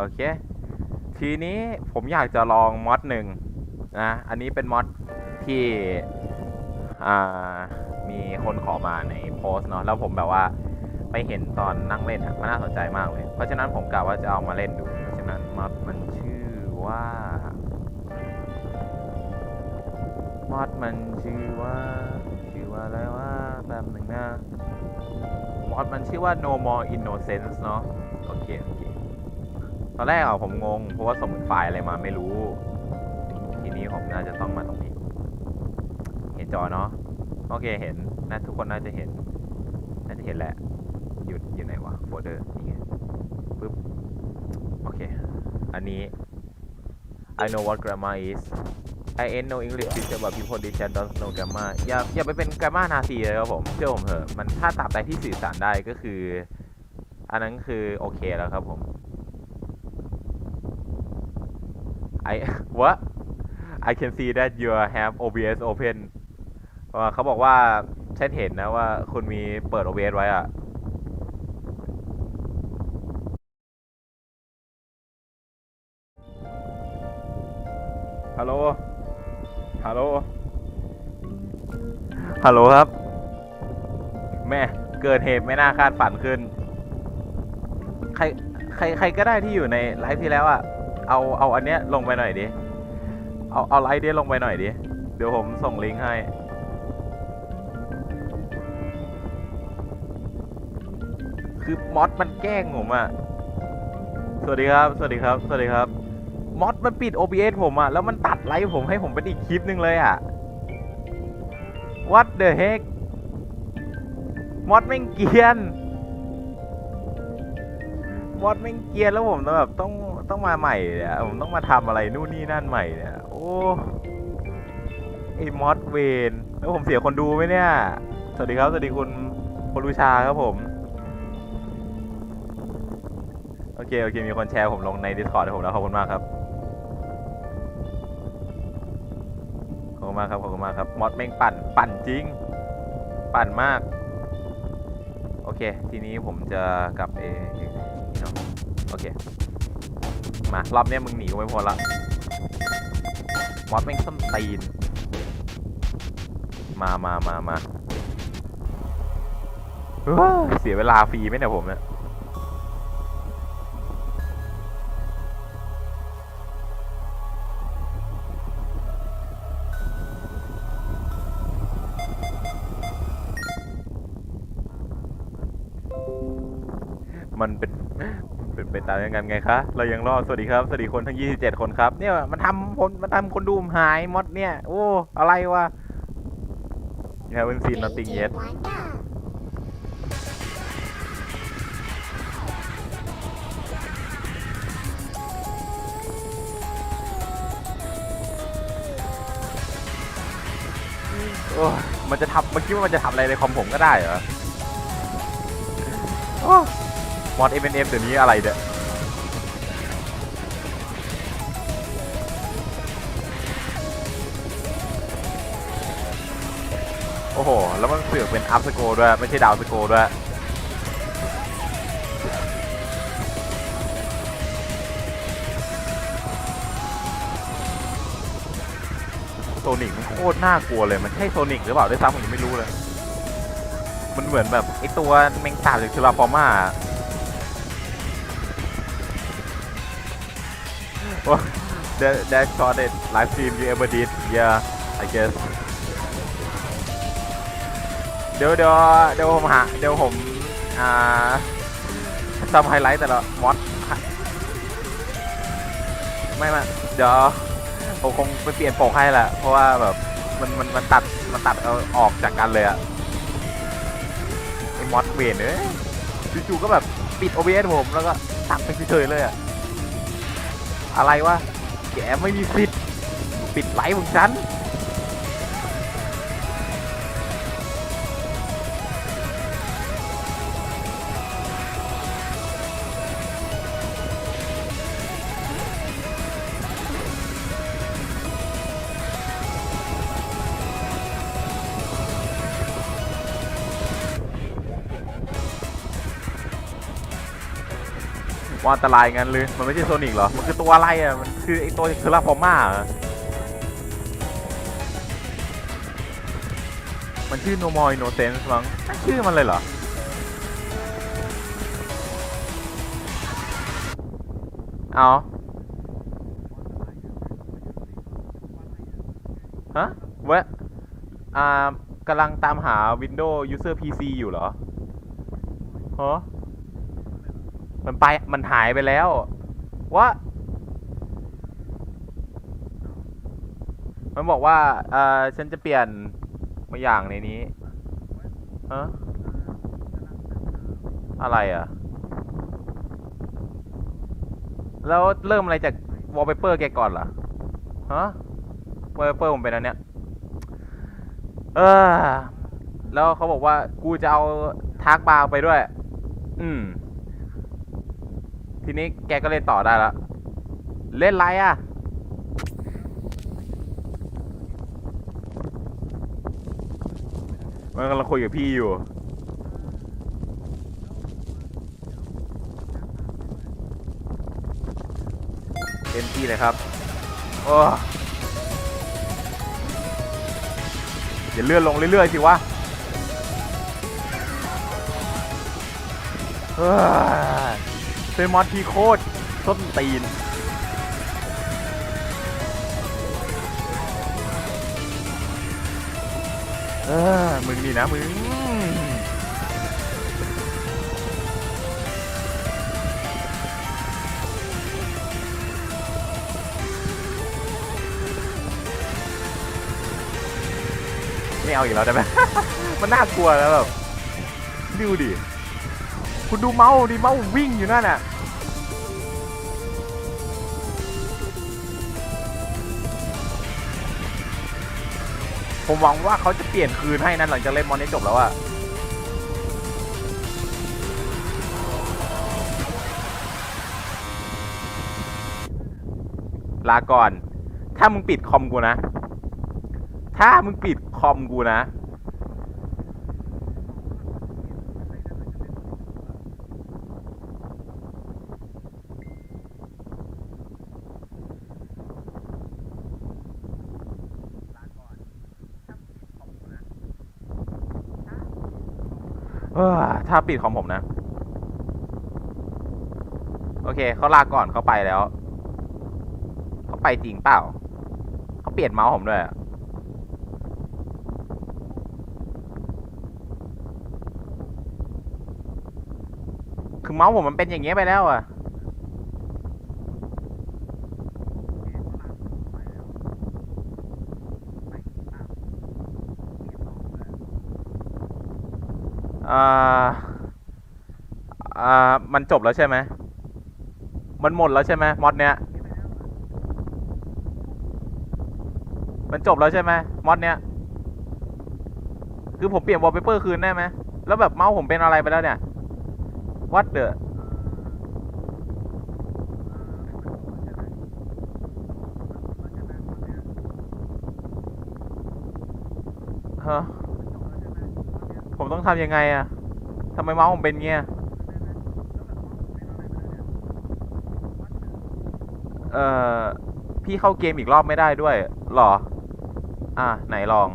โอเค ทีนี้ผมอยากจะลองมอดหนึ่งนะ อันนี้เป็นมอดที่มีคนขอมาในโพสเนาะ แล้วผมแบบว่าไปเห็นตอนนั่งเล่นอะมันน่าสนใจมากเลย เพราะฉะนั้นผมกะว่าจะเอามาเล่นดู เพราะฉะนั้นมอดมันชื่อว่ามอดมันชื่อว่าชื่อว่าอะไรว่าแบบหนึ่งนะมอดมันชื่อว่า no more innocence เนาะ โอเค โอเค ตอนแรกอะผมงง เพราะว่าส่งเป็นไฟล์อะไรมาไม่รู้ ทีนี้ผมน่าจะต้องมาตรงนี้ เห็นจอเนาะ โอเคเห็นนะทุกคนน่าจะเห็น น่าจะเห็นแหละ อยู่อยู่ไหนวะ โฟลเดอร์นี่ไงปึ๊บ โอเค อันนี้ I know what grammar is I ain't no English teacher but people they can don't know grammar อย่าอย่าไปเป็น grammar นาซีเลยครับผม เชื่อผมเถอะ มันถ้าตราบใดที่สื่อสารได้ก็คือ อันนั้นคือโอเคแล้วครับผม I what I can see that you have OBS open เขาบอกว่าฉันเห็นนะว่าคุณมีเปิด OBS ไว้อะฮัลโหล ฮัลโหล ฮัลโหลครับ แม่เกิดเหตุไม่น่าคาดฝันขึ้น ใคร ใคร ใครก็ได้ที่อยู่ในไลฟ์ที่แล้วอะ เอาเอาอันเนี้ยลงไปหน่อยดิ เอาเอาไลฟ์เนี้ยลงไปหน่อยดิ เดี๋ยวผมส่งลิงก์ให้ คือมอสมันแกล้งผมอะสวัสดีครับ สวัสดีครับ สวัสดีครับ มอสมันปิด OBS ผมอะแล้วมันตัดไลฟ์ผมให้ผมเป็นอีกคลิปหนึ่งเลยอะ What the heck มอสแม่งเกียน มอสแม่งเกียนแล้วผมต้องแบบต้องต้องมาใหม่เนี่ยผมต้องมาทำอะไรนู่นนี่นั่นใหม่เนี่ยโอ้ไอมอสเวนแล้วผมเสียคนดูไหมเนี่ย สวัสดีครับ สวัสดีคุณคนรูชาครับผม โอเค โอเค มีคนแชร์ผมลงใน Discord ให้ผมแล้ว ขอบคุณมากครับ ขอบคุณมากครับ ขอบคุณมากครับ มอสแม่งปั่น ปั่นจริง ปั่นมาก โอเค ทีนี้ผมจะกลับเอง โอเค มารอบนี้มึงหนีกูไม่พ้นละมอสแม่งส้นตีน มามามามาเฮ้ยเสียเวลาฟรีไหมเนี่ยผมเนี่ยมันเป็น เป็นไปตามอย่างนั้นไงคะ เรายังรอด สวัสดีครับ สวัสดีคนทั้ง 27 คนครับ เนี่ยมันทำคนมันทำคนดูผมหายมดเนี่ย โอ้ อะไรวะ You haven't seen nothing yet โอ้ยมันจะทำมันคิดว่ามันจะทำอะไรในคอมผมก็ได้เหรอโอ้ มอด M N F เดี๋ยวนี้อะไรเด้อโอ้โห แล้วมันเสือกเป็นอัพสโกด้วย ไม่ใช่ดาวสโกด้วยโซนิกมันโคตรน่ากลัวเลย มันใช่โซนิกหรือเปล่าด้วยซ้ำผมยังไม่รู้เลย มันเหมือนแบบไอตัวแมงสาบจากเทราฟอร์มา that that shot it live stream you ever did yeah I guess เดี๋ยวเดี๋ยวเดี๋ยวผมหาเดี๋ยวผมอ่าทำไฮไลท์แต่ละมอดไม่ไม่เดี๋ยวผมคงไปเปลี่ยนปกให้แหละเพราะว่าแบบมันมันมันตัดมันตัดเอาออกจากกันเลยอะไอมอสเวนเอ้ยจู่ๆก็แบบปิด OBS ผมแล้วก็ตัดไปเฉยๆเลยอะ อะไรวะ แกไม่มีสิทธิ์ปิดไลฟ์ของฉัน อันตรายงั้นเลยมันไม่ใช่โซนิกเหรอ มันคือตัวอะไรอะ มันคือไอตัวเทอร์ฟอร์มาเหรอมันชื่อ No More Innocence มั้งชื่อมันเลยเหรอ เอาฮะเวะอ่ากำลังตามหา Windows User PC อยู่เหรอฮะ มันไป มันหายไปแล้ววะมันบอกว่า เอ่อฉันจะเปลี่ยนมาอย่างในนี้ฮะอะไรอะ แล้วเริ่มอะไรจากวอลเปเปอร์แกก่อนเหรอ ฮะวอลเปเปอร์ผมเป็นอันเนี้ย เออ แล้วเขาบอกว่ากูจะเอาทากบาร์ไปด้วย อืม ทีนี้แกก็เล่นต่อได้ละเล่นไรอะ มันกำลังคุยกับพี่อยู่ เต็มที่เลยครับ โอ้อย่าเลื่อนลงเรื่อยๆสิวะเฮ้ย เป็นมอดที่โคตรส้นตีน เออ มึงนี่นะ มึง ไม่เอาอีกแล้วได้ไหม มันน่ากลัวแล้วแบบ ดูดิ คุณดูเมาส์ดิเมาส์วิ่งอยู่นั่นน่ะผมหวังว่าเขาจะเปลี่ยนคืนให้นั้นหลังจากเล่นมอนนี้จบแล้วอะลาก่อน ถ้ามึงปิดคอมกูนะ ถ้ามึงปิดคอมกูนะ ถ้าปิดคอมผมนะ โอเคเขาลาก่อนเขาไปแล้ว เขาไปจริงเปล่า เขาเปลี่ยนเมาส์ผมด้วยคือเมาส์ผมมันเป็นอย่างเงี้ยไปแล้วอะ อ่าอ่ามันจบแล้วใช่ไหมมันหมดแล้วใช่ไหมมอดเนี้ย มันจบแล้วใช่ไหมมอดเนี้ย คือผมเปลี่ยนวอลเปเปอร์คืนได้ไหมแล้วแบบเมาส์ผมเป็นอะไรไปแล้วเนี่ยวัดเดอฮะ ต้องทำยังไงอะทำไมเมาส์ผมเป็นเงี้ยเอ่อ พี่เข้าเกมอีกรอบไม่ได้ด้วยหรอ อะ ไหนลอง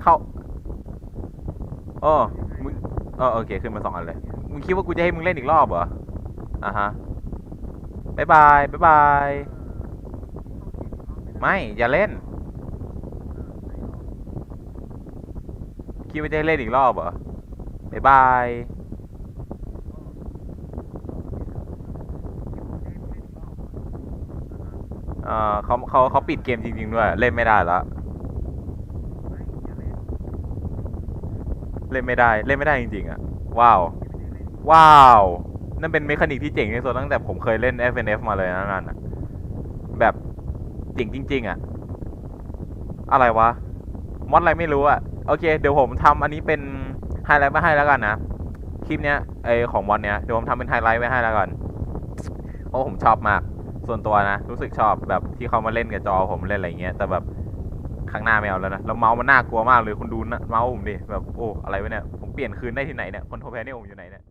เข้าโอ้มึงเออโอเคขึ้นมาสองอันเลย มึงคิดว่ากูจะให้มึงเล่นอีกรอบเหรอ อะฮะบายบายบายบาย ไม่ อย่าเล่น คิดว่าจะเล่นอีกรอบเหรอบายบายเออเขาเขาเขาปิดเกมจริงๆด้วย เล่นไม่ได้แล้วเล่นไม่ได้ เล่นไม่ได้จริงๆอะ ว้าว ว้าว นั่นเป็นเมคานิกที่เจ๋งที่สุดตั้งแต่ผมเคยเล่น FNF มาเลยนะนั่นน่ะ แบบเจ๋งจริง ๆ อะ อะไรวะ มอดอะไรไม่รู้อะ โอเค เดี๋ยวผมทำอันนี้เป็นไฮไลท์ไว้ให้แล้วกันนะ คลิปเนี้ยไอของบอลเนี้ยเดี๋ยวผมทำเป็นไฮไลท์ไว้ให้แล้วกันเพราะผมชอบมาก ส่วนตัวนะ รู้สึกชอบแบบที่เขามาเล่นกับจอผมเล่นอะไรเงี้ย แต่แบบข้างหน้าไม่เอาแล้วนะแล้วเมาส์มันน่ากลัวมากเลยคุณดูนะเมาส์ผมดิ แบบโอ้อะไรวะเนี่ย ผมเปลี่ยนคืนได้ที่ไหนเนี่ย คอนโทรแพนนี่ผมอยู่ไหนเนี่ย